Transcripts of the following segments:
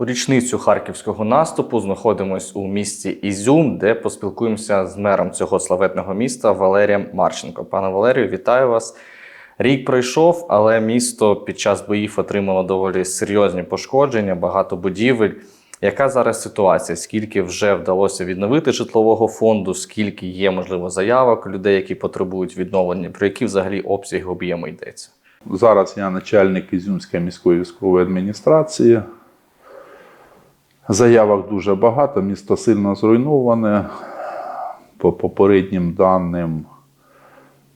У річницю харківського наступу знаходимось у місті Ізюм, де поспілкуємося з мером цього славетного міста Валерієм Марченко. Пане Валерію, вітаю вас. Рік пройшов, але місто під час боїв отримало доволі серйозні пошкодження, багато будівель. Яка зараз ситуація? Скільки вже вдалося відновити житлового фонду? Скільки є можливо заявок людей, які потребують відновлення? Про які взагалі обсяги об'єму йдеться? Зараз я начальник Ізюмської міської військової адміністрації. Заявок дуже багато, місто сильно зруйноване. По попереднім даним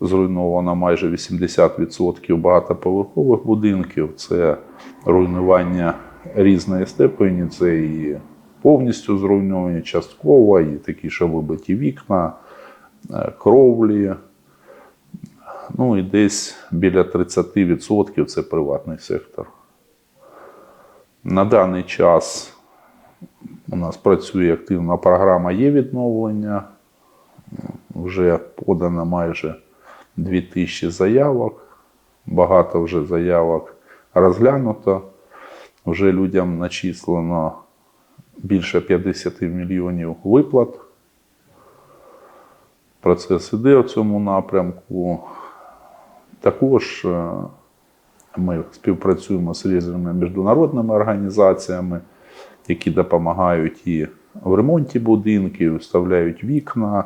зруйновано майже 80% багатоповерхових будинків. Це руйнування різної степені, це і повністю зруйновані, частково, і такі, що вибиті вікна, е, кровлі. Ну і десь біля 30% це приватний сектор. На даний час у нас працює активна програма є відновлення. Вже подано майже 2000 заявок. Багато вже заявок розглянуто. Вже людям начислено більше 50 мільйонів виплат. Процес іде в цьому напрямку. Також е, ми співпрацюємо з різними міжнародними організаціями, які допомагають і в ремонті будинків, вставляють вікна.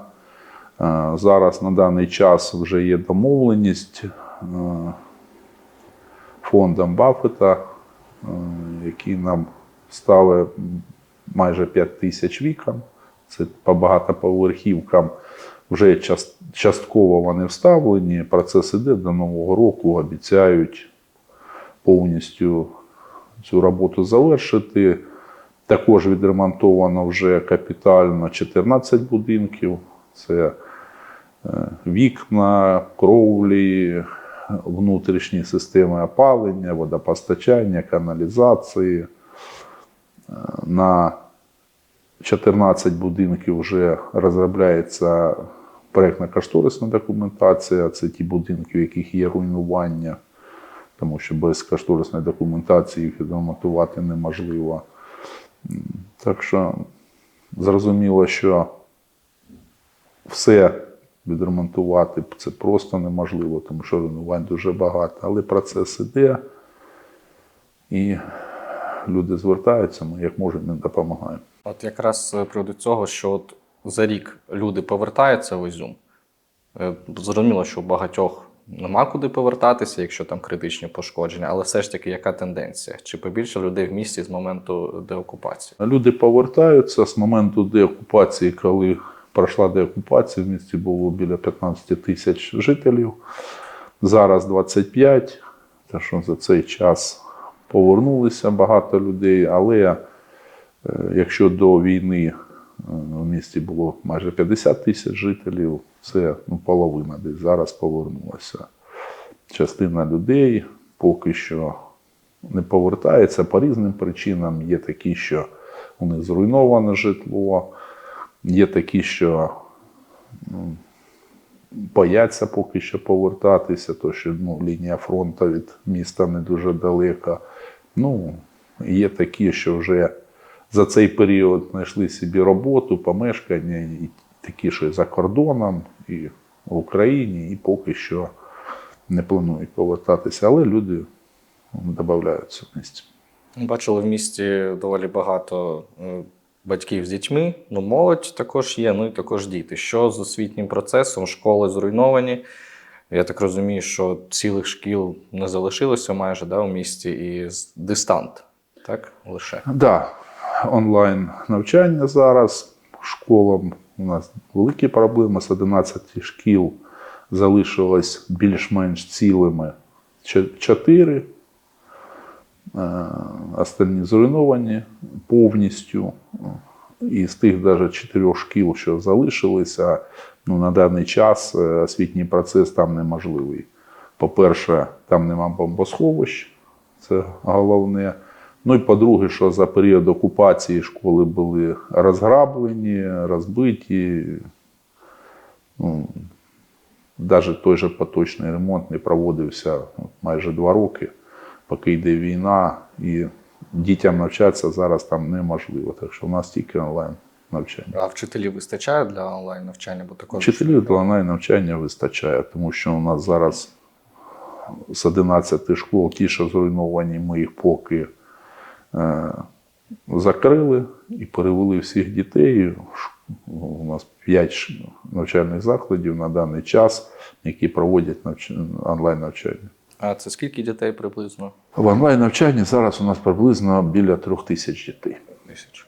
Е, Зараз на даний час вже є домовленість е, фондом Баффета, е, який нам ставить майже 5 тисяч вікон. Це по багатоповерхівкам вже частково вони вставлені. Процес іде до Нового року, обіцяють повністю цю роботу завершити. Також відремонтовано вже капітально 14 будинків. Це е, вікна, кровлі, внутрішні системи опалення, водопостачання, каналізації. Е, На 14 будинків вже розробляється проєктно-кошторисна документація. Це ті будинки, в яких є руйнування, тому що без кошторисної документації їх відремонтувати неможливо. Так що зрозуміло, що все відремонтувати це просто неможливо, тому що руйнувань дуже багато. Але процес іде, і люди звертаються, ми як можемо допомагаємо. От якраз приводу цього, що от за рік люди повертаються в Ізюм. Е, Зрозуміло, що у багатьох нема куди повертатися, якщо там критичні пошкодження, але все ж таки, яка тенденція? Чи побільше людей в місті з моменту деокупації? Люди повертаються з моменту деокупації, коли пройшла деокупація, в місті було біля 15 тисяч жителів. Зараз 25, те, що за цей час повернулися багато людей, але е, якщо до війни в місті було майже 50 тисяч жителів, це ну, половина десь зараз повернулася. Частина людей поки що не повертається по різним причинам. Є такі, що у них зруйноване житло, є такі, що ну, бояться поки що повертатися, то що ну, лінія фронту від міста не дуже далека. Ну, є такі, що вже за цей період знайшли собі роботу, помешкання, і такі, що і за кордоном, і в Україні, і поки що не планують повертатися, але люди додаються в місті. Бачили в місті доволі багато е, батьків з дітьми, ну молодь також є, ну і також діти. Що з освітнім процесом? Школи зруйновані. Я так розумію, що цілих шкіл не залишилося майже да, у місті і дистант, так? Лише. Да, онлайн навчання зараз. Школам у нас великі проблеми. З 11 шкіл залишилось більш-менш цілими 4. Останні зруйновані повністю. І з тих навіть чотирьох шкіл, що залишилися, ну, на даний час е, освітній процес там неможливий. По-перше, там нема бомбосховищ, це головне. Ну і по-друге, що за період окупації школи були розграблені, розбиті. Ну, навіть той же поточний ремонт не проводився майже два роки, поки йде війна, і дітям навчатися зараз там неможливо. Так що у нас тільки онлайн навчання. А вчителів вистачає для онлайн навчання, бо також Вчителів для онлайн навчання вистачає, тому що у нас зараз з 11 школ, ті, що зруйновані, ми їх поки закрили і перевели всіх дітей. У нас 5 навчальних закладів на даний час, які проводять навч... онлайн навчання. А це скільки дітей приблизно? В онлайн навчанні зараз у нас приблизно біля трьох тисяч дітей. Тисяч.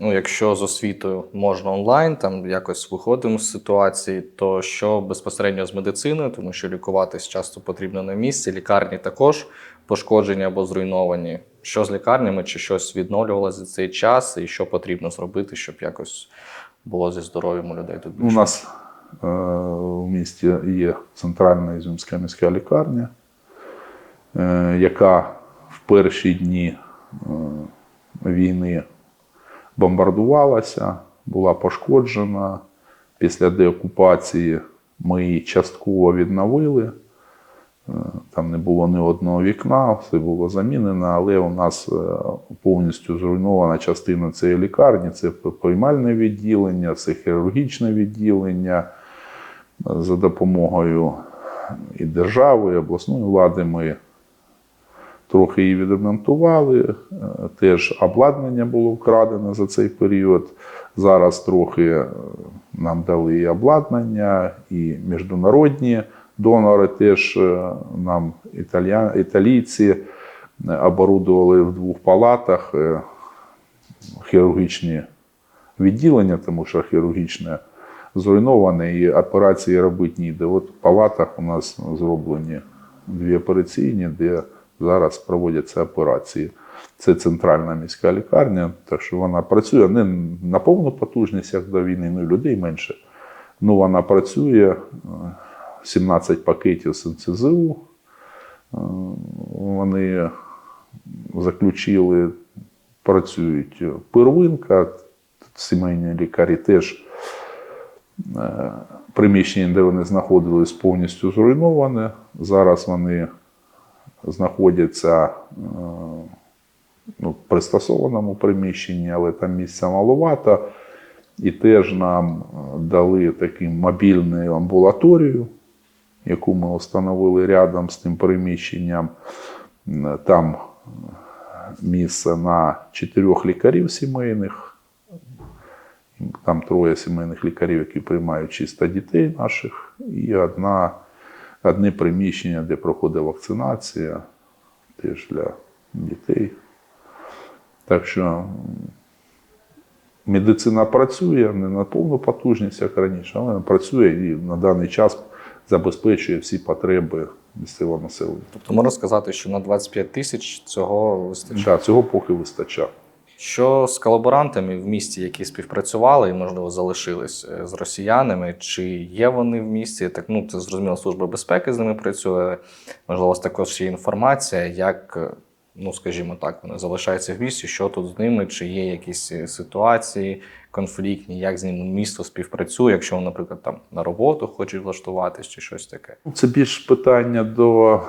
Ну, якщо з освітою можна онлайн, там якось виходимо з ситуації, то що безпосередньо з медициною, тому що лікуватись часто потрібно на місці, лікарні також пошкоджені або зруйновані. Що з лікарнями, чи щось відновлювалося за цей час, і що потрібно зробити, щоб якось було зі здоров'ям у людей тут У нас е, в місті є центральна Ізюмська міська лікарня, е, яка в перші дні е, війни бомбардувалася, була пошкоджена. Після деокупації ми її частково відновили. Е, Там не було ні одного вікна, все було замінено, але у нас е, повністю зруйнована частина цієї лікарні. Це приймальне відділення, це хірургічне відділення. За допомогою і держави, і обласної влади ми трохи її відремонтували. Е, Теж обладнання було вкрадено за цей період. Зараз трохи е, нам дали і обладнання, і міжнародні донори теж е, нам італійці оборудували в двох палатах хірургічні відділення, тому що хірургічне зруйноване і операції робити ніде. От в палатах у нас зроблені дві операційні, де зараз проводяться операції. Це центральна міська лікарня, так що вона працює не на повну потужність, як до війни, ну і людей менше. Ну, вона працює, е, 17 пакетів з НЦЗУ. Е, Вони заключили, працюють первинка, сімейні лікарі теж е, приміщення, де вони знаходились, повністю зруйноване. Зараз вони знаходяться е, ну, в пристосованому приміщенні, але там місця маловато. І теж нам е, дали таку мобільну амбулаторію, яку ми встановили рядом з тим приміщенням. Там е, місце на чотирьох лікарів сімейних. Там троє сімейних лікарів, які приймають чисто дітей наших, і одна, одне приміщення, де проходить вакцинація, теж для дітей. Так що медицина працює не на повну потужність, як раніше, але вона працює і на даний час забезпечує всі потреби місцевого населення. Тобто можна сказати, що на 25 тисяч цього вистачає. Да, цього поки вистачає. Що з колаборантами в місті, які співпрацювали і, можливо, залишились е, з росіянами, чи є вони в місті? Так, ну це зрозуміло, служба безпеки з ними працює. Можливо, у вас також є інформація, як, е, ну скажімо так, вони залишаються в місті, що тут з ними, чи є якісь е, ситуації конфліктні, як з ними місто співпрацює, якщо вони, наприклад, там на роботу хочуть влаштуватись, чи щось таке. Це більш питання до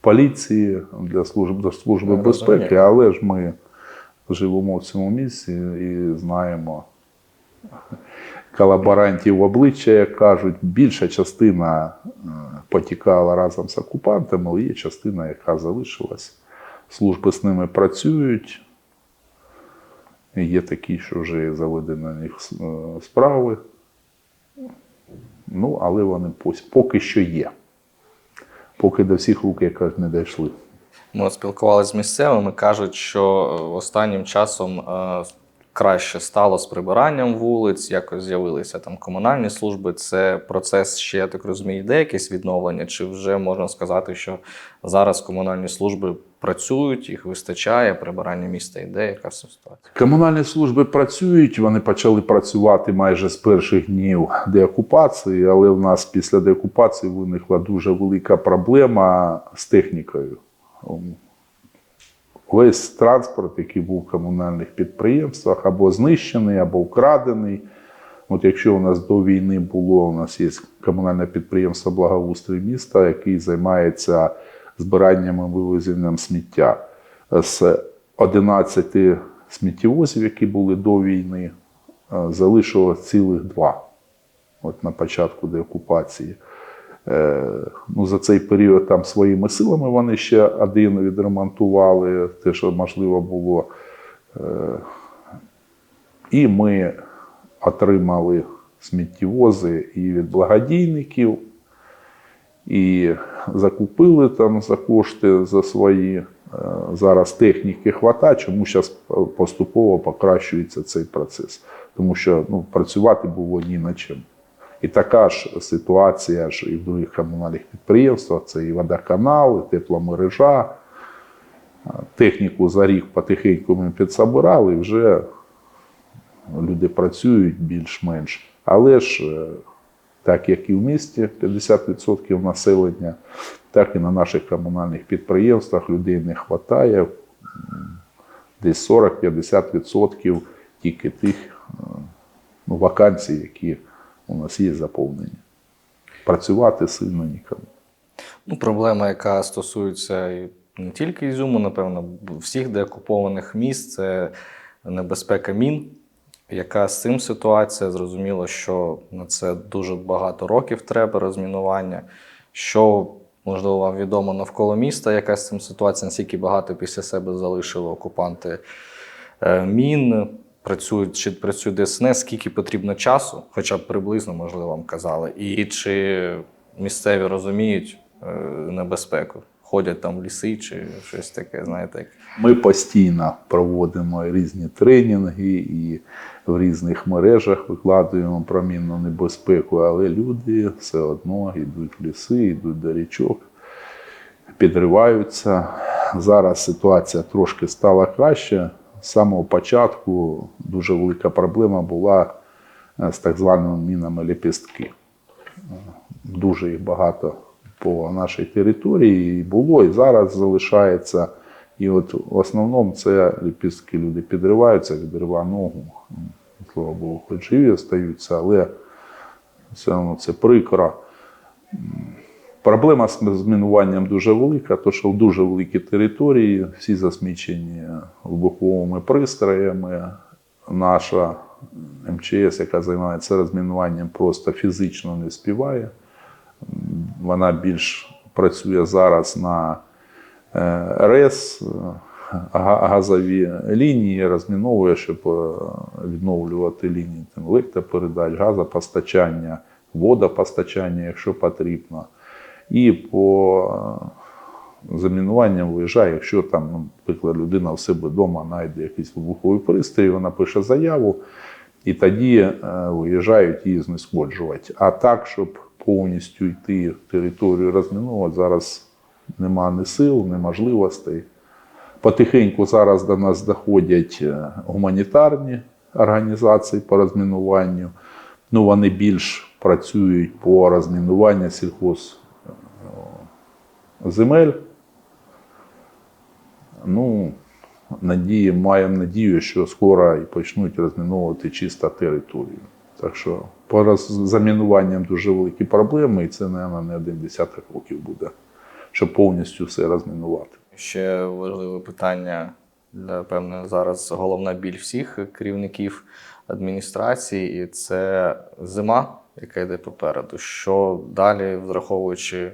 поліції, для служб, до служби безпеки, але ж ми живемо в цьому місці і знаємо колаборантів в обличчя, як кажуть, більша частина е, потікала разом з окупантами, але є частина, яка залишилась. Служби з ними працюють. Є такі, що вже заведені на них е, справи. Ну, але вони поки що є. Поки до всіх рук, як кажуть, не дійшли. Ми от спілкувалися з місцевими, кажуть, що е, останнім часом е, краще стало з прибиранням вулиць, якось з'явилися там комунальні служби. Це процес ще, я так розумію, йде якесь відновлення, чи вже можна сказати, що зараз комунальні служби працюють, їх вистачає, прибирання міста йде, яка ситуація? Комунальні служби працюють, вони почали працювати майже з перших днів деокупації, але в нас після деокупації виникла дуже велика проблема з технікою. Весь транспорт, який був в комунальних підприємствах, або знищений, або вкрадений. От якщо у нас до війни було, у нас є комунальне підприємство благоустрій міста, який займається збиранням і вивезенням сміття. з 11 сміттєвозів, які були до війни, е, залишилось цілих два. От на початку деокупації. Е, ну, за цей період там своїми силами вони ще один відремонтували, те, що можливо було. Е, і ми отримали сміттєвози і від благодійників, і закупили там за кошти за свої. Е, Зараз техніки хвата, чому зараз поступово покращується цей процес. Тому що ну, працювати було ні на чим. І така ж ситуація ж і в других комунальних підприємствах: це і водоканал, і тепломережа. Техніку за рік потихеньку ми підсобирали, вже люди працюють більш-менш. Але ж, е, так як і в місті 50% населення, так і на наших комунальних підприємствах людей не вистачає. Десь 40-50% тільки тих е, ну, вакансій, які у нас є заповнені. Працювати сильно нікому. Ну, проблема, яка стосується не тільки Ізюму, напевно, всіх деокупованих міст, це небезпека мін. Яка з цим ситуація? Зрозуміло, що на це дуже багато років треба розмінування. Що, можливо, вам відомо навколо міста, яка з цим ситуація, наскільки багато після себе залишили окупанти е, мін, працюють чи працює ДСНС, скільки потрібно часу, хоча б приблизно, можливо, вам казали, і чи місцеві розуміють е, небезпеку, ходять там в ліси чи щось таке, знаєте, Ми постійно проводимо різні тренінги і в різних мережах викладуємо про мінну небезпеку, але люди все одно йдуть в ліси, йдуть до річок, підриваються. Зараз ситуація трошки стала краще. З самого початку дуже велика проблема була е, з так званими мінами лепістки. Дуже їх багато по нашій території було, і зараз залишається. І от в основному це ліпістки люди підриваються, відрива ногу. Слава Богу, хоч живі остаються, але все одно це прикро. Проблема з змінуванням дуже велика, тому що дуже великі території всі засмічені вибуховими пристроями. Наша МЧС, яка займається розмінуванням, просто фізично не співає. Вона більш працює зараз на е, РЕС, газові лінії, розміновує, щоб е, відновлювати лінії електропередач, газопостачання, водопостачання, якщо потрібно. І по е, замінуванням виїжджає, якщо там, ну, наприклад, людина в себе вдома знайде якийсь вибуховий пристрій, вона пише заяву, і тоді е, виїжджають її знешкоджувати. А так, щоб повністю йти в територію розмінувати, зараз нема ні сил, ні можливостей. Потихеньку зараз до нас доходять е, гуманітарні організації по розмінуванню. Ну, вони більш працюють по розмінуванню сільхоз земель. Ну, надії, маємо надію, що скоро і почнуть розміновувати чисто територію. Так що по замінуванням дуже великі проблеми, і це, мабуть, не один десяток років буде, щоб повністю все розмінувати. Ще важливе питання для певно зараз головна біль всіх керівників адміністрації, і це зима, яка йде попереду. Що далі, враховуючи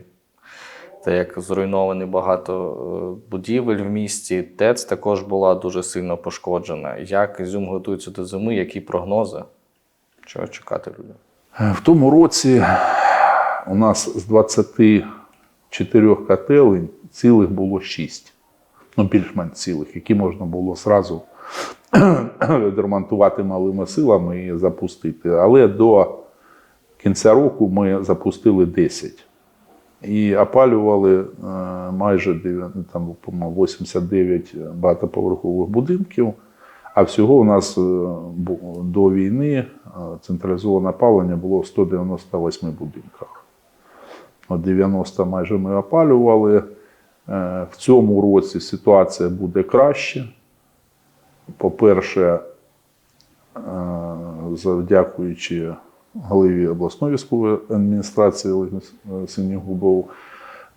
те, як зруйновані багато е, будівель в місті, ТЕЦ також була дуже сильно пошкоджена. Як Ізюм готується до зими, які прогнози? Чого чекати людям? В тому році у нас з 24 котелень цілих було 6. Ну, більш-менш цілих, які можна було зразу відремонтувати малими силами і запустити. Але до кінця року ми запустили 10. І опалювали е, майже там, 89 багатоповерхових будинків. А всього у нас е, до війни е, централізоване опалення було в 198 будинках. От 90 майже ми опалювали. В цьому році ситуація буде краще. По-перше, завдякуючи голові обласної військової адміністрації Олегу Синігубову,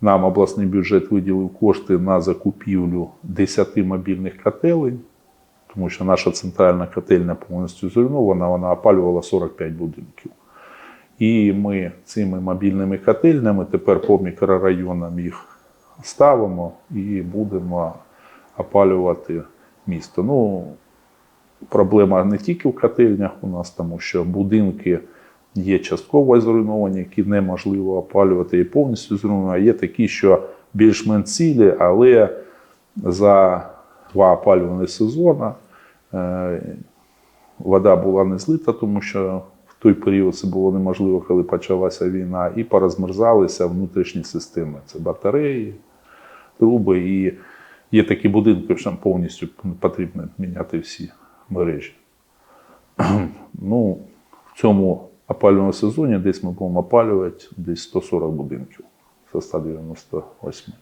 Нам обласний бюджет виділив кошти на закупівлю 10 мобільних котелень, тому що наша центральна котельня повністю зруйнована, вона опалювала 45 будинків. І ми цими мобільними котельнями тепер по мікрорайонам їх ставимо і будемо опалювати місто. Ну, проблема не тільки в котельнях у нас, тому що будинки є частково зруйновані, які неможливо опалювати і повністю зруйновані. Є такі, що більш-менш цілі, але за два опалювальні сезони е, вода була не злита, тому що в той період це було неможливо, коли почалася війна, і порозмерзалися внутрішні системи. Це батареї, труби. І є такі будинки, що повністю потрібно міняти всі мережі. ну, в цьому опалювальному сезоні десь ми будемо опалювати десь 140 будинків це 198.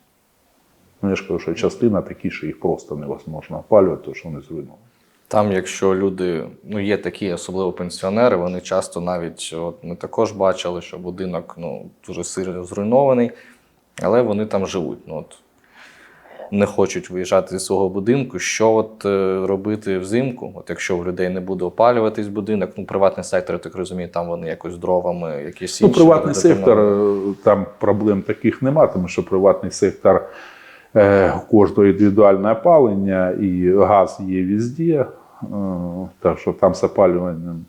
Ну, я ж кажу, що частина такі, що їх просто невозможно опалювати, тому що вони зруйновані. Там, якщо люди, ну є такі, особливо пенсіонери, вони часто навіть, от ми також бачили, що будинок ну, дуже сильно зруйнований, але вони там живуть. Ну, от, не хочуть виїжджати зі свого будинку. Що от е, робити взимку? От якщо в людей не буде опалюватись будинок, ну приватний сектор, я так розумію, там вони якось дровами, якісь Ну, приватний додаткові- сектор, е, там проблем таких нема, тому що приватний сектор е, кожного індивідуальне опалення і газ є везде. Е, так що там з опалюванням,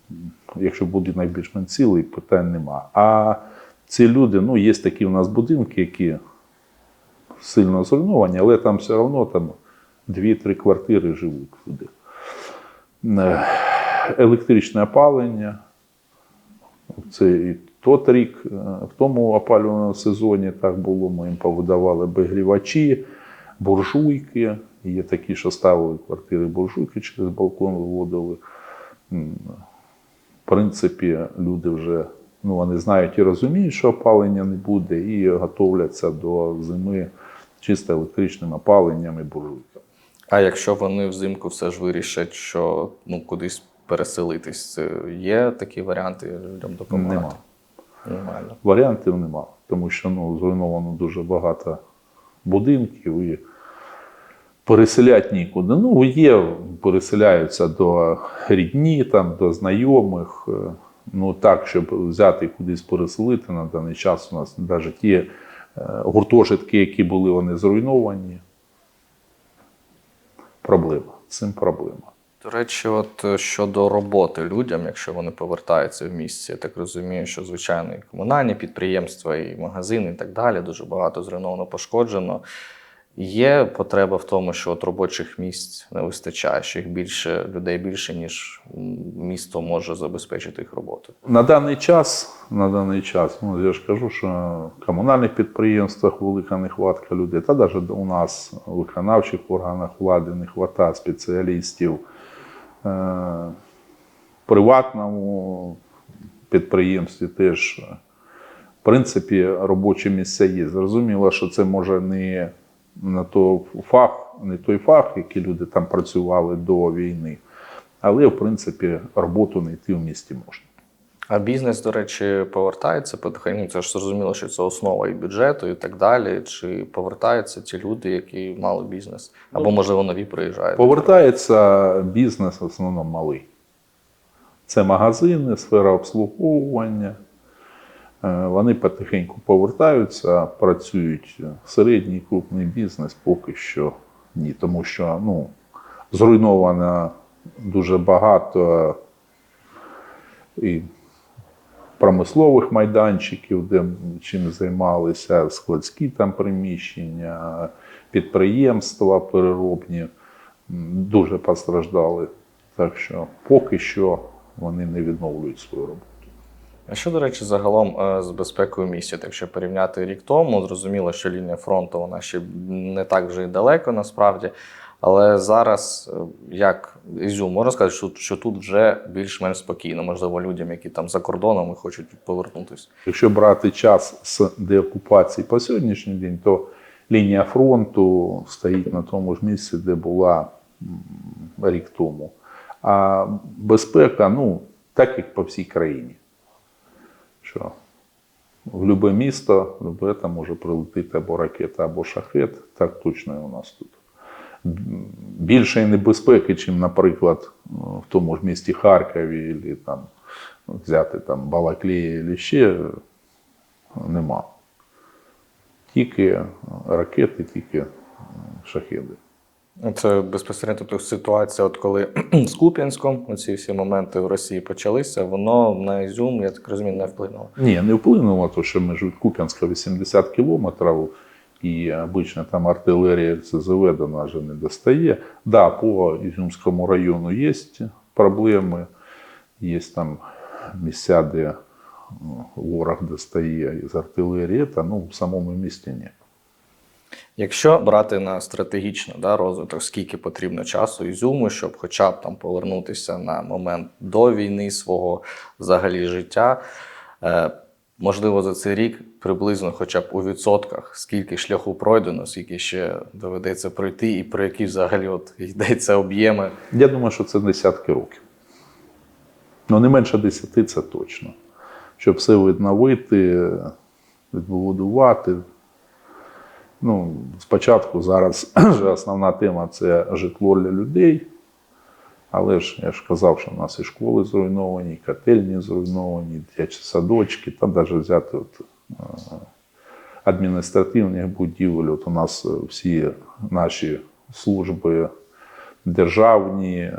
якщо будинок більш-менш цілий, питань нема. А ці люди, ну, є такі у нас будинки, які сильно зруйновані, але там все одно там 2-3 квартири живуть люди. Е, Електричне опалення, це і тот рік, е, в тому опалювальному сезоні так було. Ми їм повидавали обігрівачі, буржуйки. Є такі, що ставили квартири буржуйки через балкон виводили. В принципі, люди вже ну, вони знають і розуміють, що опалення не буде, і готовляться до зими чисто електричним опаленням і буржуйками. А якщо вони взимку все ж вирішать, що ну, кудись переселитись, є такі варіанти людям допомагати? Нема. Нормально. Варіантів нема, тому що ну, зруйновано дуже багато будинків і переселять нікуди. Ну, є, переселяються до рідні, там, до знайомих. Е, Ну так, щоб взяти і кудись переселити на даний час у нас навіть ті гуртожитки, які були вони зруйновані. Проблема. Цим проблема. До речі, от е, щодо роботи людям, якщо вони повертаються в місці, я так розумію, що звичайно і комунальні підприємства, і магазини, і так далі, дуже багато зруйновано, пошкоджено. Є потреба в тому, що от робочих місць не вистачає, що їх більше людей більше, ніж місто може забезпечити їх роботу. На даний час, на даний час, ну я ж кажу, що в комунальних підприємствах велика нехватка людей, та навіть у нас в виконавчих органах влади не вистачає спеціалістів. Е, В приватному підприємстві теж, в принципі, робочі місця є. Зрозуміло, що це може не на то фах, не той фах, який люди там працювали до війни. Але, в принципі, роботу знайти в місті можна. А бізнес, до речі, повертається потихеньку. Це ж зрозуміло, що це основа і бюджету, і так далі. Чи повертаються ті люди, які мали бізнес, або можливо нові приїжджають? Повертається бізнес в основному малий. Це магазини, сфера обслуговування. Е, Вони потихеньку повертаються, працюють середній крупний бізнес поки що ні, тому що ну, зруйновано дуже багато і промислових майданчиків, де чим займалися, складські там приміщення, підприємства переробні дуже постраждали. Так що поки що вони не відновлюють свою роботу. А що, до речі, загалом е, з безпекою місті? Якщо порівняти рік тому, зрозуміло, що лінія фронту вона ще не так вже й далеко насправді. Але зараз, е, як Ізюм, можна сказати, що, що тут вже більш-менш спокійно, можливо, людям, які там за кордоном і хочуть повернутися. Якщо брати час з деокупації по сьогоднішній день, то лінія фронту стоїть на тому ж місці, де була рік тому. А безпека, ну, так як по всій країні. Що в будь-яке місто, в будь там може прилетіти або ракета, або шахет. Так точно і у нас тут. Більшої небезпеки, чим, наприклад, в тому ж місті Харкові, або там взяти там Балаклії, або ще нема. Тільки ракети, тільки шахеди. Це безпосередньо тобто, ситуація, от коли з Куп'янськом оці всі моменти в Росії почалися, воно на Ізюм, я так розумію, не вплинуло. Ні, не вплинуло, тому що ми від Куп'янська 80 кілометрів, і обично там артилерія РСЗВ до нас не достає. Да, по Ізюмському району є проблеми, є там місця, де ну, ворог достає із артилерії, та ну, в самому місті ні. Якщо брати на стратегічний да, розвиток, скільки потрібно часу Ізюму, щоб хоча б там повернутися на момент до війни свого взагалі життя, е, можливо, за цей рік приблизно хоча б у відсотках, скільки шляху пройдено, скільки ще доведеться пройти, і про які взагалі от йдеться об'єми. Я думаю, що це десятки років. Ну, не менше десяти це точно. Щоб все відновити, відбудувати. Ну, спочатку зараз вже основна тема це житло для людей. Але ж я ж казав, що в нас і школи зруйновані, і котельні зруйновані, і дитячі садочки, там навіть взяти от, е, адміністративних будівель. От у нас е, всі наші служби державні, е,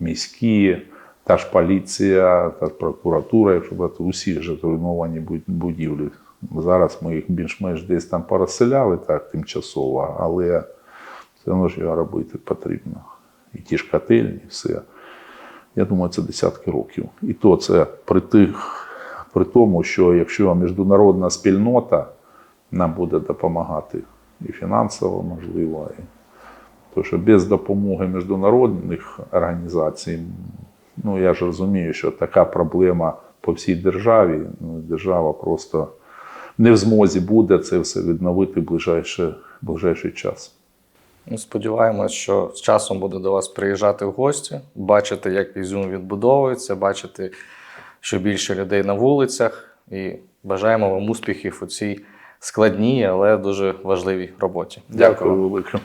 міські, та ж поліція, та ж прокуратура, якщо брати, усі вже зруйновані будівлі. Зараз ми їх більш-менш десь там порозселяли так тимчасово, але все одно ж його робити потрібно. І ті ж котельні, все. Я думаю, це десятки років. І то це при тих, при тому, що якщо міжнародна спільнота нам буде допомагати і фінансово, можливо, і тому що без допомоги міжнародних організацій, ну я ж розумію, що така проблема по всій державі, ну, держава просто не в змозі буде це все відновити в ближайший, ближайший час. Сподіваємось, що з часом буде до вас приїжджати в гості, бачити, як Ізюм відбудовується, бачити, що більше людей на вулицях. І бажаємо вам успіхів у цій складній, але дуже важливій роботі. Дякую велике.